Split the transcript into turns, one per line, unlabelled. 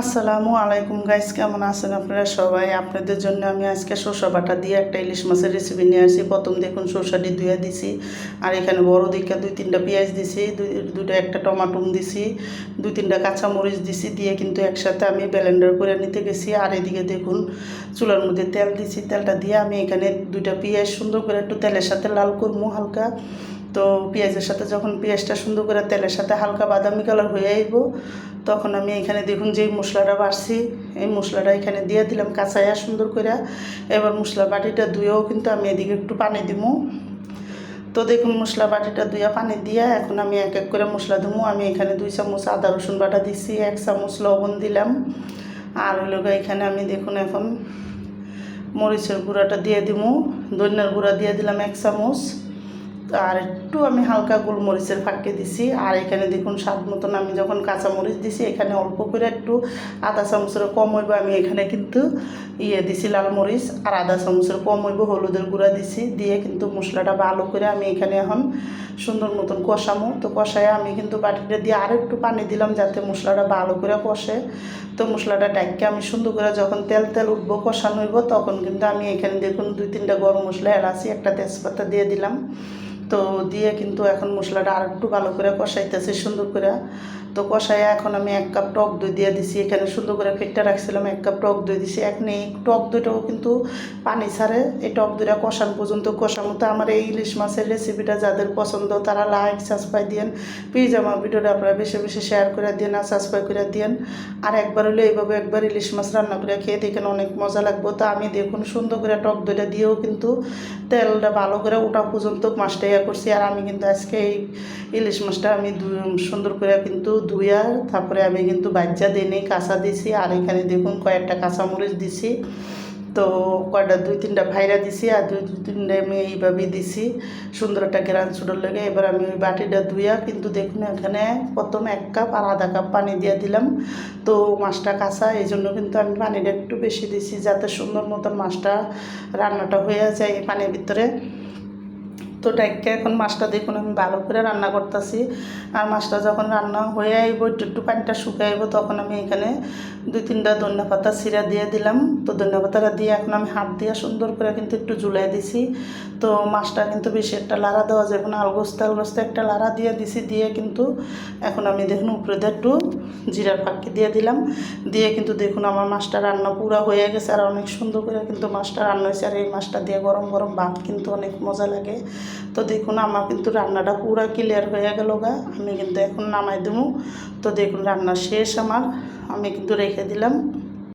আসসালামু আলাইকুম গাইস কেমন আছেন আপনারা সবাই? আপনাদের জন্য আমি আজকে শসা বাটা দিয়ে একটা ইলিশ মাছের রেসিপি নিয়ে আসি প্রথম দেখুন শসাটি ধুয়ে দিছি, আর এখানে বড় দিকে দুই তিনটা পেঁয়াজ দিছি দুইটা একটা টমাটুম দিছি, দুই তিনটা কাঁচামরিচ দিছি, দিয়ে কিন্তু একসাথে আমি ব্যালেন্ডার করে নিতে গেছি। আর এদিকে দেখুন চুলার মধ্যে তেল দিছি, তেলটা দিয়ে আমি এখানে দুইটা পেঁয়াজ সুন্দর করে একটু তেলের সাথে লাল করব হালকা। তো পেঁয়াজের সাথে যখন পেঁয়াজটা সুন্দর করে তেলের সাথে হালকা বাদামি কালার হয়ে আইব তখন আমি এখানে দেখুন যেই মশলাটা বাড়ছি, এই মশলাটা এখানে দিয়ে দিলাম কাঁচাইয়া সুন্দর করে এবার মশলা বাটিটা ধুয়েও কিন্তু আমি এদিকে একটু পানি দিব তো দেখুন মশলা বাটিটা ধুয়ে পানি দিয়ে এখন আমি এক এক করে মশলা দেবো আমি এখানে দুই চামচ আদা রসুন বাটা দিছি, এক চামচ লবণ দিলাম। আর গিয়ে এখানে আমি দেখুন এখন মরিচের গুঁড়াটা দিয়ে দিব ধনিয়ার গুঁড়া দিয়ে দিলাম এক চামচ। আর একটু আমি হালকা গোলমরিচের ফাঁকে দিছি। আর এখানে দেখুন, স্বাদ মতন আমি যখন কাঁচা মরিচ দিছি, এখানে অল্প করে একটু আধা চামচের কম হইব আমি এখানে কিন্তু ইয়ে দিছি লাল মরিচ। আর আধা চামচের কম হইব হলুদের গুঁড়া দিছি। দিয়ে কিন্তু মশলাটা ভালো করে আমি এখানে এখন সুন্দর মতন কষামো। তো কষায় আমি কিন্তু বাটিটা দিয়ে আর একটু পানি দিলাম যাতে মশলাটা ভালো করে কষে। তো মশলাটা ডাইকে আমি সুন্দর করে যখন তেল তেল উঠবো, কষানো হইব, তখন কিন্তু আমি এখানে দেখুন দুই তিনটা গরম মশলা এলাচি, একটা তেজপাতা দিয়ে দিলাম। তো দিয়ে কিন্তু এখন মশলাটা আর একটু ভালো করে কষাইতেছি, সুন্দর করে। তো কষাই এখন আমি এক কাপ টক দই দিয়ে দিছি, এখানে সুন্দর করে ফেটটা রাখছিলাম, এক কাপ টক দই দিছি। এখন এই টক দইটাও কিন্তু পানি ছাড়ে, এই টক দইটা কষান পর্যন্ত কষানো। তো আমার এই ইলিশ মাছের রেসিপিটা যাদের পছন্দ, তারা লাইক সাবস্ক্রাইব দিয়েন। প্লিজ আমার ভিডিওটা আপনারা বেশি বেশি শেয়ার করে দিন আর সাবস্ক্রাইব করে দিন আর একবার হলে এইভাবে একবার ইলিশ মাছ রান্না করে খেয়ে দেখেন অনেক মজা লাগবে। তো আমি দেখুন সুন্দর করে টক দইটা দিয়েও কিন্তু তেলটা ভালো করে ওটা পর্যন্ত মাছটা ইয়ে করছি আর আমি কিন্তু আজকে এই ইলিশ মাছটা আমি সুন্দর করে কিন্তু ধুইয়া তারপরে আমি কিন্তু বাচ্চা দিয়ে কাঁচা দিছি আর এখানে দেখুন কয়েকটা কাঁচামরিচ দিছি। তো কয়টা? দুই তিনটা ভাইরা দিছি আর দুই দুই তিনটা আমি এইভাবেই দিছি। সুন্দর একটা গ্রান সুডোর লেগে। এবার আমি ওই বাটিটা ধুইয়া কিন্তু দেখুন এখানে প্রথম এক কাপ আর আধা কাপ পানি দিয়ে দিলাম। তো মাছটা কাঁচা, এই জন্য কিন্তু আমি পানিটা একটু বেশি দিছি যাতে সুন্দর মতন মাছটা রান্নাটা হয়ে যায় পানির ভিতরে। তো ডাইকে এখন মাছটা দেখুন, আমি ভালো করে রান্না করতেছি। আর মাছটা যখন রান্না হয়ে আইব, একটু একটু পানিটা শুকিয়ে আইব, তখন আমি এখানে দুই তিনটা ধনিয়া পাতা সিরা দিয়ে দিলাম। তো ধনিয়া পাতাটা দিয়ে এখন আমি হাত দিয়ে সুন্দর করে কিন্তু একটু জুলাই দিছি। তো মাছটা কিন্তু বেশি একটা লাড়া দেওয়া যাবে এখন আলগোস্তে আলগোস্তে একটা লাড়া দিয়ে দিছি, দিয়ে কিন্তু এখন আমি দেখুন উপরে দিয়ে একটু জিরার ফাঁকি দিয়ে দিলাম। দিয়ে কিন্তু দেখুন আমার মাছটা রান্না পুরা হয়ে গেছে। আর অনেক সুন্দর করে কিন্তু মাছটা রান্না হয়েছে। আর এই মাছটা দিয়ে গরম গরম ভাত কিন্তু অনেক মজা লাগে। তো দেখুন, আমার কিন্তু রান্নাটা পুরো ক্লিয়ার হয়ে গেল গা। আমি কিন্তু এখন নামাই দেবো। তো দেখুন, রান্না শেষ আমার। আমি কিন্তু রেখে দিলাম।